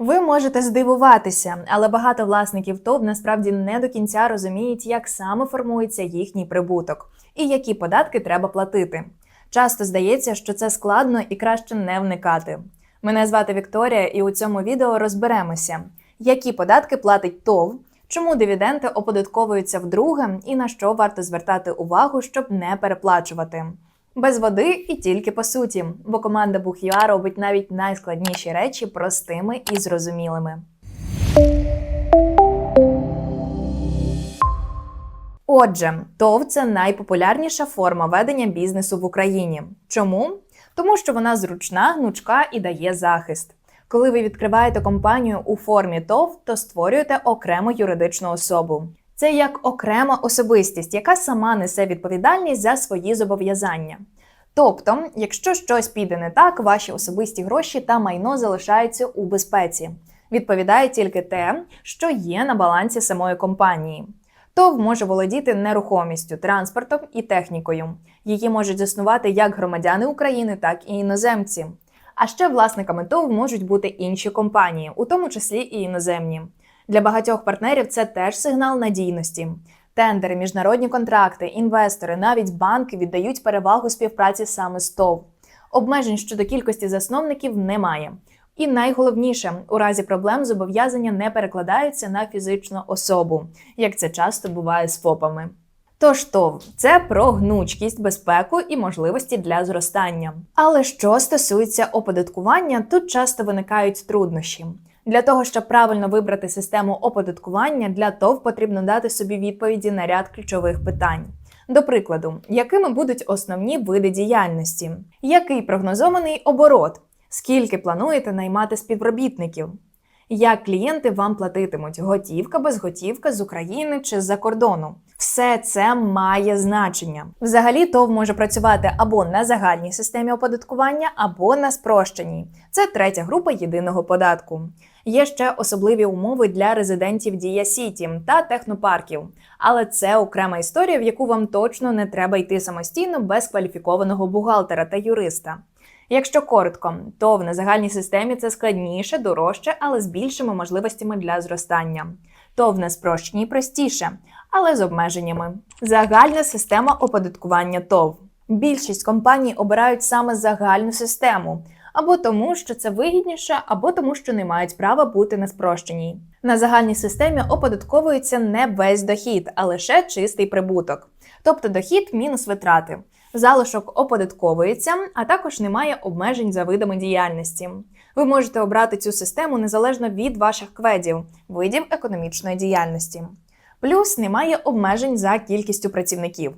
Ви можете здивуватися, але багато власників ТОВ насправді не до кінця розуміють, як саме формується їхній прибуток і які податки треба платити. Часто здається, що це складно і краще не вникати. Мене звати Вікторія, і у цьому відео розберемося, які податки платить ТОВ, чому дивіденди оподатковуються вдруге і на що варто звертати увагу, щоб не переплачувати. Без води і тільки по суті, бо команда Бух'юа робить навіть найскладніші речі простими і зрозумілими. Отже, ТОВ це найпопулярніша форма ведення бізнесу в Україні. Чому? Тому що вона зручна, гнучка і дає захист. Коли ви відкриваєте компанію у формі ТОВ, то створюєте окрему юридичну особу. Це як окрема особистість, яка сама несе відповідальність за свої зобов'язання. Тобто, якщо щось піде не так, ваші особисті гроші та майно залишаються у безпеці. Відповідає тільки те, що є на балансі самої компанії. ТОВ може володіти нерухомістю, транспортом і технікою. Її можуть заснувати як громадяни України, так і іноземці. А ще власниками ТОВ можуть бути інші компанії, у тому числі і іноземні. Для багатьох партнерів це теж сигнал надійності. Тендери, міжнародні контракти, інвестори, навіть банки віддають перевагу співпраці саме з ТОВ. Обмежень щодо кількості засновників немає. І найголовніше, у разі проблем зобов'язання не перекладаються на фізичну особу, як це часто буває з ФОПами. Тож ТОВ це про гнучкість, безпеку і можливості для зростання. Але що стосується оподаткування, тут часто виникають труднощі. Для того, щоб правильно вибрати систему оподаткування, для ТОВ потрібно дати собі відповіді на ряд ключових питань. До прикладу, якими будуть основні види діяльності, який прогнозований оборот, скільки плануєте наймати співробітників, як клієнти вам платитимуть готівка, безготівка з України чи з-за кордону. Все це має значення. Взагалі, ТОВ може працювати або на загальній системі оподаткування, або на спрощеній. Це третя група єдиного податку. Є ще особливі умови для резидентів Дія Сіті та технопарків, але це окрема історія, в яку вам точно не треба йти самостійно без кваліфікованого бухгалтера та юриста. Якщо коротко, то в незагальній системі це складніше, дорожче, але з більшими можливостями для зростання. То в неспрощеній простіше, але з обмеженнями. Загальна система оподаткування ТОВ. Більшість компаній обирають саме загальну систему. Або тому, що це вигідніше, або тому, що не мають права бути на спрощеній. На загальній системі оподатковується не весь дохід, а лише чистий прибуток, тобто дохід мінус витрати. Залишок оподатковується, а також немає обмежень за видами діяльності. Ви можете обрати цю систему незалежно від ваших кведів, видів економічної діяльності. Плюс немає обмежень за кількістю працівників.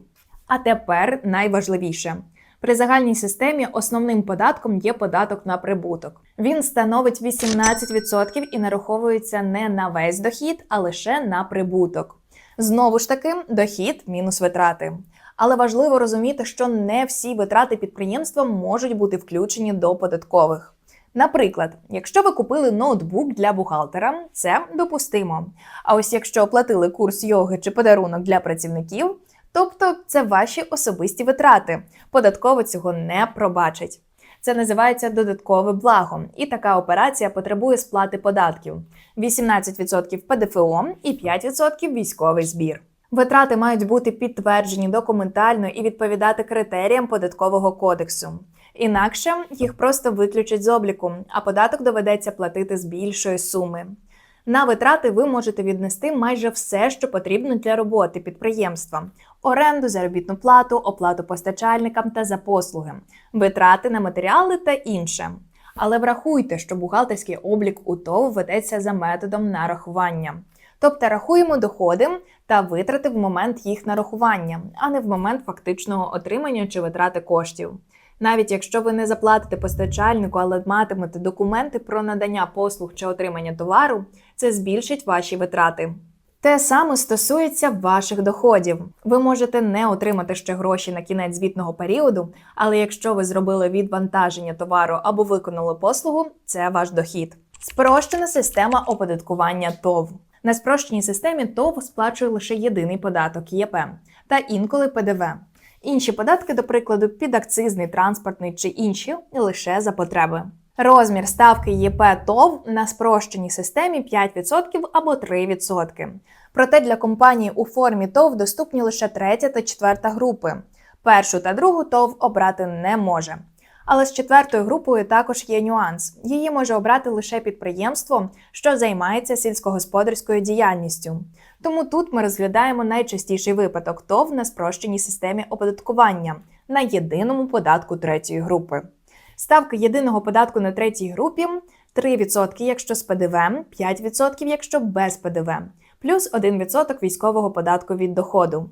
А тепер найважливіше. При загальній системі основним податком є податок на прибуток. Він становить 18% і нараховується не на весь дохід, а лише на прибуток. Знову ж таки, дохід мінус витрати. Але важливо розуміти, що не всі витрати підприємства можуть бути включені до податкових. Наприклад, якщо ви купили ноутбук для бухгалтера, це допустимо. А ось якщо оплатили курс йоги чи подарунок для працівників, тобто це ваші особисті витрати, податково цього не пробачить. Це називається додаткове благо, і така операція потребує сплати податків: 18% ПДФО і 5% військовий збір. Витрати мають бути підтверджені документально і відповідати критеріям податкового кодексу. Інакше їх просто виключать з обліку, а податок доведеться платити з більшої суми. На витрати ви можете віднести майже все, що потрібно для роботи підприємства: оренду, заробітну плату, оплату постачальникам та за послуги, витрати на матеріали та інше. Але врахуйте, що бухгалтерський облік у ТОВ ведеться за методом нарахування. Тобто рахуємо доходи та витрати в момент їх нарахування, а не в момент фактичного отримання чи витрати коштів. Навіть якщо ви не заплатите постачальнику, але матимете документи про надання послуг чи отримання товару, це збільшить ваші витрати. Те саме стосується ваших доходів. Ви можете не отримати ще гроші на кінець звітного періоду, але якщо ви зробили відвантаження товару або виконали послугу, це ваш дохід. Спрощена система оподаткування ТОВ. На спрощеній системі ТОВ сплачує лише єдиний податок ЄП та інколи ПДВ. Інші податки, до прикладу, підакцизний, транспортний чи інші лише за потреби. Розмір ставки ЄП ТОВ на спрощеній системі 5% або 3%. Проте для компанії у формі ТОВ доступні лише третя та четверта групи. Першу та другу ТОВ обрати не може. Але з четвертою групою також є нюанс. Її може обрати лише підприємство, що займається сільськогосподарською діяльністю. Тому тут ми розглядаємо найчастіший випадок ТОВ на спрощеній системі оподаткування на єдиному податку третьої групи. Ставка єдиного податку на третій групі 3%, якщо з ПДВ, 5%, якщо без ПДВ, плюс 1% військового податку від доходу.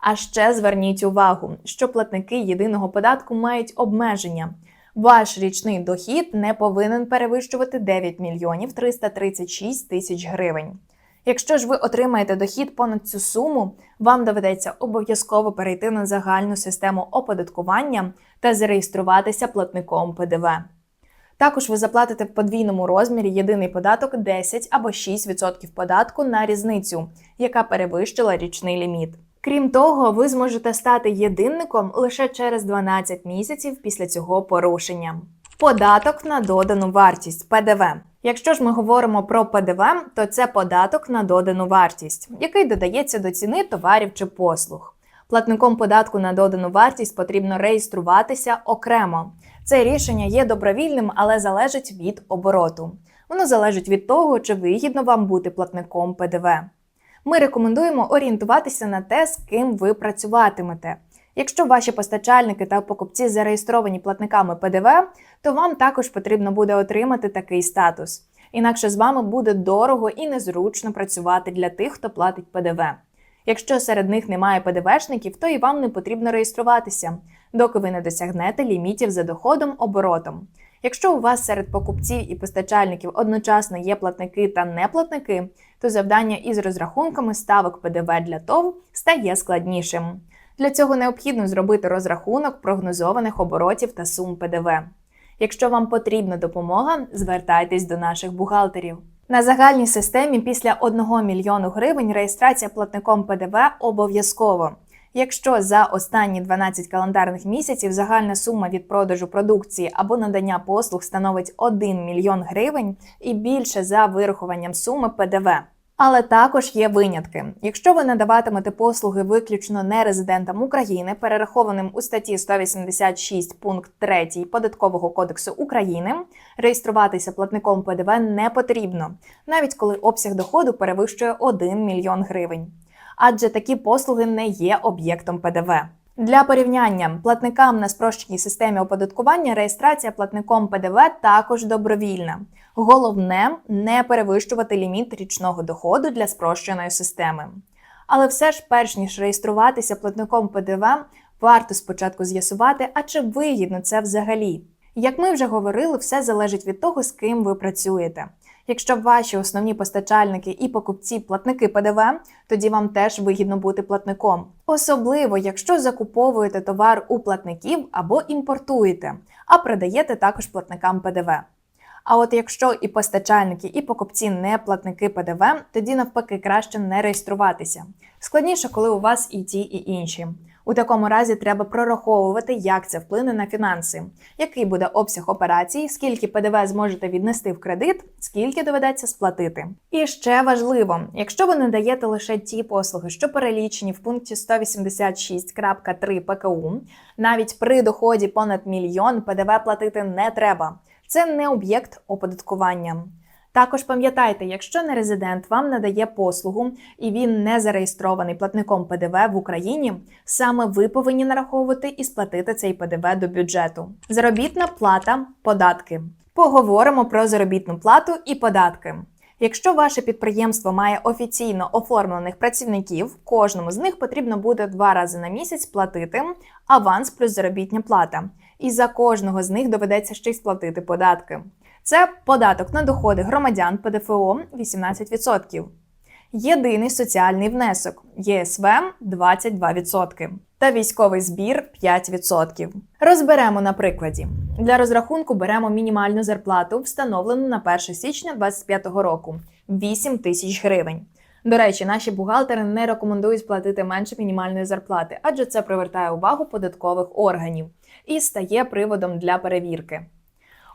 А ще зверніть увагу, що платники єдиного податку мають обмеження. Ваш річний дохід не повинен перевищувати 9 мільйонів 336 тисяч гривень. Якщо ж ви отримаєте дохід понад цю суму, вам доведеться обов'язково перейти на загальну систему оподаткування та зареєструватися платником ПДВ. Також ви заплатите в подвійному розмірі єдиний податок 10 або 6% податку на різницю, яка перевищила річний ліміт. Крім того, ви зможете стати єдинником лише через 12 місяців після цього порушення. Податок на додану вартість ПДВ. Якщо ж ми говоримо про ПДВ, то це податок на додану вартість, який додається до ціни товарів чи послуг. Платником податку на додану вартість потрібно реєструватися окремо. Це рішення є добровільним, але залежить від обороту. Воно залежить від того, чи вигідно вам бути платником ПДВ. Ми рекомендуємо орієнтуватися на те, з ким ви працюватимете. Якщо ваші постачальники та покупці зареєстровані платниками ПДВ, то вам також потрібно буде отримати такий статус. Інакше з вами буде дорого і незручно працювати для тих, хто платить ПДВ. Якщо серед них немає ПДВшників, то і вам не потрібно реєструватися, доки ви не досягнете лімітів за доходом оборотом. Якщо у вас серед покупців і постачальників одночасно є платники та неплатники, то завдання із розрахунками ставок ПДВ для ТОВ стає складнішим. Для цього необхідно зробити розрахунок прогнозованих оборотів та сум ПДВ. Якщо вам потрібна допомога, звертайтесь до наших бухгалтерів. На загальній системі після 1 мільйону гривень реєстрація платником ПДВ обов'язково. Якщо за останні 12 календарних місяців загальна сума від продажу продукції або надання послуг становить 1 мільйон гривень і більше за вирахуванням суми ПДВ. Але також є винятки. Якщо ви надаватимете послуги виключно нерезидентам України, перерахованим у статті 186 пункт 3 Податкового кодексу України, реєструватися платником ПДВ не потрібно, навіть коли обсяг доходу перевищує 1 мільйон гривень. Адже такі послуги не є об'єктом ПДВ. Для порівняння платникам на спрощеній системі оподаткування реєстрація платником ПДВ також добровільна. Головне не перевищувати ліміт річного доходу для спрощеної системи. Але все ж, перш ніж реєструватися платником ПДВ, варто спочатку з'ясувати, а чи вигідно це взагалі. Як ми вже говорили, все залежить від того, з ким ви працюєте. Якщо ваші основні постачальники і покупці платники ПДВ, тоді вам теж вигідно бути платником. Особливо, якщо закуповуєте товар у платників або імпортуєте, а продаєте також платникам ПДВ. А от якщо і постачальники, і покупці не платники ПДВ, тоді навпаки краще не реєструватися. Складніше, коли у вас і ті, і інші. У такому разі треба прораховувати, як це вплине на фінанси, який буде обсяг операцій, скільки ПДВ зможете віднести в кредит, скільки доведеться сплатити. І ще важливо, якщо ви надаєте лише ті послуги, що перелічені в пункті 186.3 ПКУ, навіть при доході понад мільйон ПДВ платити не треба. Це не об'єкт оподаткування. Також пам'ятайте, якщо не резидент вам надає послугу і він не зареєстрований платником ПДВ в Україні, саме ви повинні нараховувати і сплатити цей ПДВ до бюджету. Заробітна плата, податки. Поговоримо про заробітну плату і податки. Якщо ваше підприємство має офіційно оформлених працівників, кожному з них потрібно буде два рази на місяць платити аванс плюс заробітня плата, і за кожного з них доведеться ще й сплатити податки. Це податок на доходи громадян ПДФО 18%, єдиний соціальний внесок ЄСВ 22% та військовий збір 5%. Розберемо на прикладі. Для розрахунку беремо мінімальну зарплату, встановлену на 1 січня 2025 року 8 тисяч гривень. До речі, наші бухгалтери не рекомендують платити менше мінімальної зарплати, адже це привертає увагу податкових органів і стає приводом для перевірки.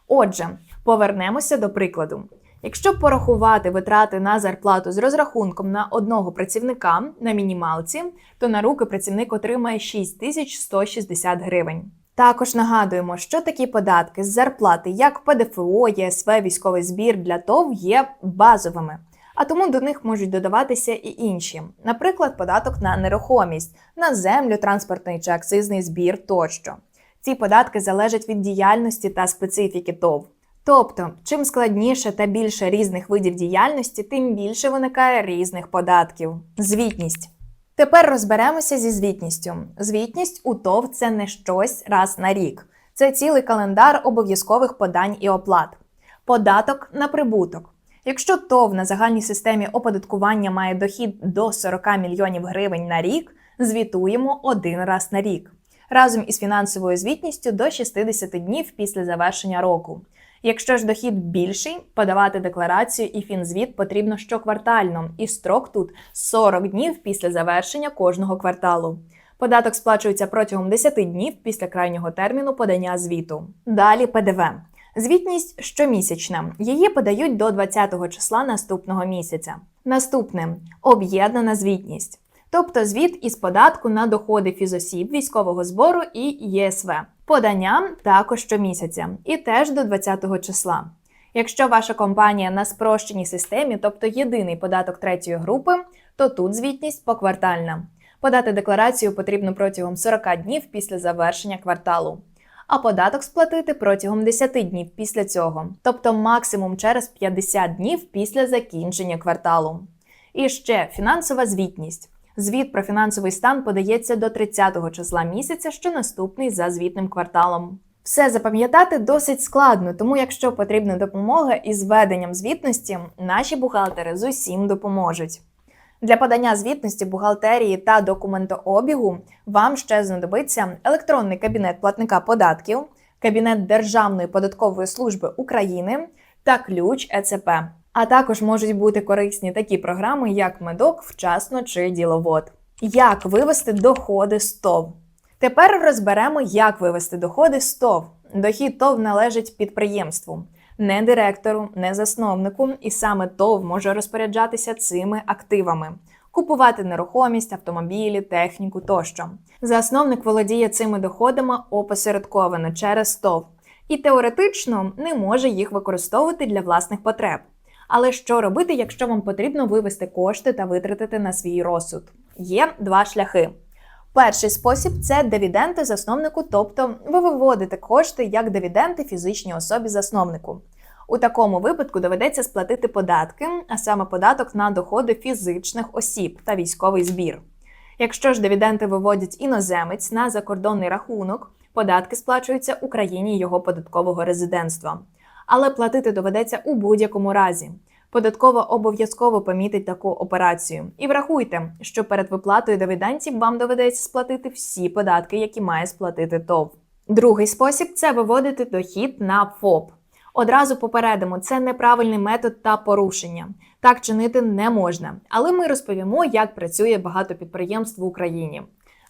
Отже, повернемося до прикладу. Якщо порахувати витрати на зарплату з розрахунком на одного працівника на мінімалці, то на руки працівник отримає 6160 гривень. Також нагадуємо, що такі податки з зарплати, як ПДФО, ЄСВ, військовий збір для ТОВ є базовими, а тому до них можуть додаватися і інші, наприклад, податок на нерухомість, на землю, транспортний чи акцизний збір тощо. Ці податки залежать від діяльності та специфіки ТОВ. Тобто, чим складніше та більше різних видів діяльності, тим більше виникає різних податків. Звітність. Тепер розберемося зі звітністю. Звітність у ТОВ це не щось раз на рік. Це цілий календар обов'язкових подань і оплат. Податок на прибуток. Якщо ТОВ на загальній системі оподаткування має дохід до 40 мільйонів гривень на рік, звітуємо один раз на рік. Разом із фінансовою звітністю до 60 днів після завершення року. Якщо ж дохід більший, подавати декларацію і фінзвіт потрібно щоквартально, і строк тут 40 днів після завершення кожного кварталу. Податок сплачується протягом 10 днів після крайнього терміну подання звіту. Далі ПДВ. Звітність щомісячна. Її подають до 20 числа наступного місяця. Наступне об'єднана звітність. Тобто звіт із податку на доходи фізосіб, військового збору і ЄСВ. Подання також щомісяця і теж до 20 числа. Якщо ваша компанія на спрощеній системі, тобто єдиний податок третьої групи, то тут звітність поквартальна. Подати декларацію потрібно протягом 40 днів після завершення кварталу, а податок сплатити протягом 10 днів після цього, тобто максимум через 50 днів після закінчення кварталу. І ще фінансова звітність. Звіт про фінансовий стан подається до 30-го числа місяця, що наступний за звітним кварталом. Все запам'ятати досить складно, тому якщо потрібна допомога із веденням звітності, наші бухгалтери з усім допоможуть. Для подання звітності бухгалтерії та документообігу вам ще знадобиться електронний кабінет платника податків, кабінет Державної податкової служби України та ключ ЕЦП. А також можуть бути корисні такі програми, як Медок, Вчасно чи Діловод. Як вивести доходи з ТОВ? Тепер розберемо, як вивести доходи з ТОВ. Дохід ТОВ належить підприємству, не директору, не засновнику, і саме ТОВ може розпоряджатися цими активами, купувати нерухомість, автомобілі, техніку тощо. Засновник володіє цими доходами опосередковано через ТОВ і теоретично не може їх використовувати для власних потреб. Але що робити, якщо вам потрібно вивести кошти та витратити на свій розсуд? Є два шляхи. Перший спосіб це дивіденти засновнику, тобто ви виводите кошти як дивіденти фізичній особі засновнику. У такому випадку доведеться сплатити податки, а саме податок на доходи фізичних осіб та військовий збір. Якщо ж дивіденти виводять іноземець на закордонний рахунок, податки сплачуються Україні його податкового резидентства але платити доведеться у будь-якому разі. Податкова обов'язково помітить таку операцію. І врахуйте, що перед виплатою дивідендів вам доведеться сплатити всі податки, які має сплатити ТОВ. Другий спосіб це виводити дохід на ФОП. Одразу попередимо, це неправильний метод та порушення. Так чинити не можна. Але ми розповімо, як працює багато підприємств в Україні.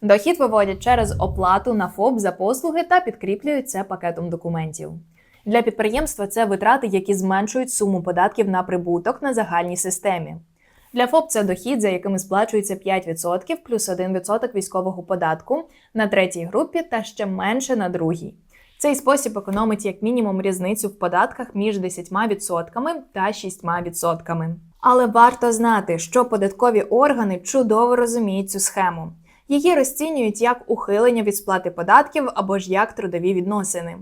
Дохід виводять через оплату на ФОП за послуги та підкріплюють це пакетом документів. Для підприємства це витрати, які зменшують суму податків на прибуток на загальній системі. Для ФОП це дохід, за якими сплачується 5% плюс 1% військового податку на третій групі та ще менше на другій. Цей спосіб економить як мінімум різницю в податках між 10% та 6%. Але варто знати, що податкові органи чудово розуміють цю схему. Її розцінюють як ухилення від сплати податків або ж як трудові відносини.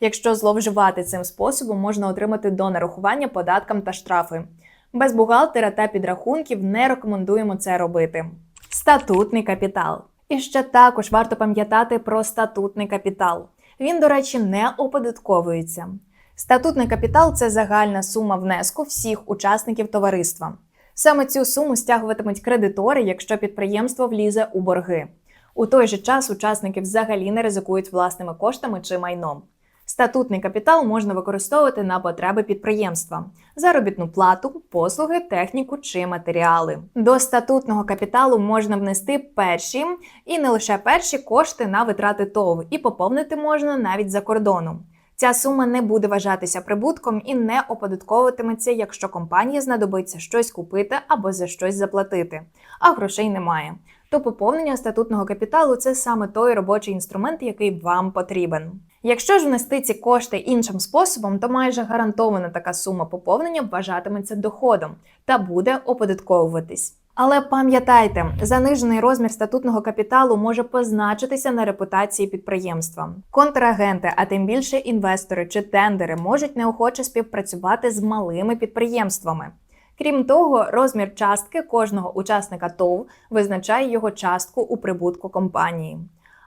Якщо зловживати цим способом, можна отримати до нарахування податкам та штрафи. Без бухгалтера та підрахунків не рекомендуємо це робити. Статутний капітал. І ще також варто пам'ятати про статутний капітал. Він, до речі, не оподатковується. Статутний капітал це загальна сума внеску всіх учасників товариства. Саме цю суму стягуватимуть кредитори, якщо підприємство влізе у борги. У той же час учасники взагалі не ризикують власними коштами чи майном. Статутний капітал можна використовувати на потреби підприємства, заробітну плату, послуги, техніку чи матеріали. До статутного капіталу можна внести перші і не лише перші кошти на витрати ТОВ, і поповнити можна навіть за кордоном. Ця сума не буде вважатися прибутком і не оподатковуватиметься, якщо компанії знадобиться щось купити або за щось заплатити, а грошей немає. То поповнення статутного капіталу це саме той робочий інструмент, який вам потрібен. Якщо ж внести ці кошти іншим способом, то майже гарантована така сума поповнення вважатиметься доходом та буде оподатковуватись. Але пам'ятайте, занижений розмір статутного капіталу може позначитися на репутації підприємства. Контрагенти, а тим більше інвестори чи тендери, можуть неохоче співпрацювати з малими підприємствами. Крім того, розмір частки кожного учасника ТОВ визначає його частку у прибутку компанії,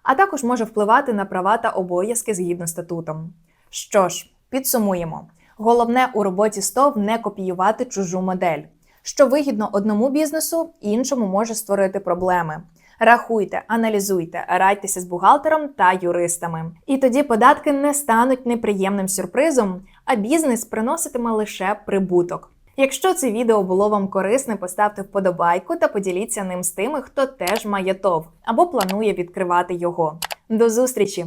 а також може впливати на права та обов'язки згідно статутом. Що ж, підсумуємо: головне у роботі СТОВ не копіювати чужу модель. Що вигідно одному бізнесу, іншому може створити проблеми. Рахуйте, аналізуйте, радьтеся з бухгалтером та юристами. І тоді податки не стануть неприємним сюрпризом, а бізнес приноситиме лише прибуток. Якщо це відео було вам корисне, поставте вподобайку та поділіться ним з тими, хто теж має ТОВ або планує відкривати його. До зустрічі!